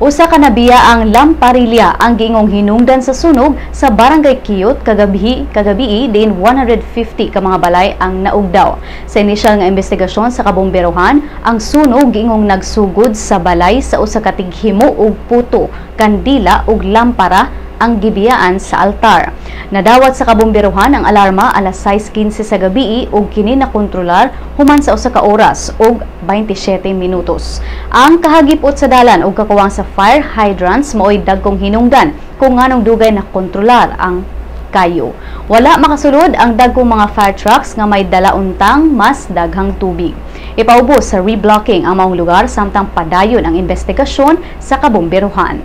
Usa ka nabiya ang Lamparilya ang giingong hinungdan sa sunog sa Barangay Kiyot kagabi kagabi din 150 ka mga balay ang naugdaw. Sa inisyal nga investigasyon sa kabomberohan, ang sunog giingong nagsugod sa balay sa usa ka tighimo ug puto, kandila ug lampara ang gibiyaan sa altar. Nadawat sa kabomberohan ang alarma alas 6.15 sa gabi ug kini nakontrolar human sa usa ka oras ug 27 minutos. Ang kahagipot sa dalan ug kakuwang sa fire hydrants mao'y dagkong hinungdan kung nganong dugay na kontrolar ang kayo. Wala makasulod ang dagkong mga fire trucks nga may dala untang mas daghang tubig. Ipaubos sa reblocking ang maong lugar samtang padayon ang investigasyon sa kabomberohan.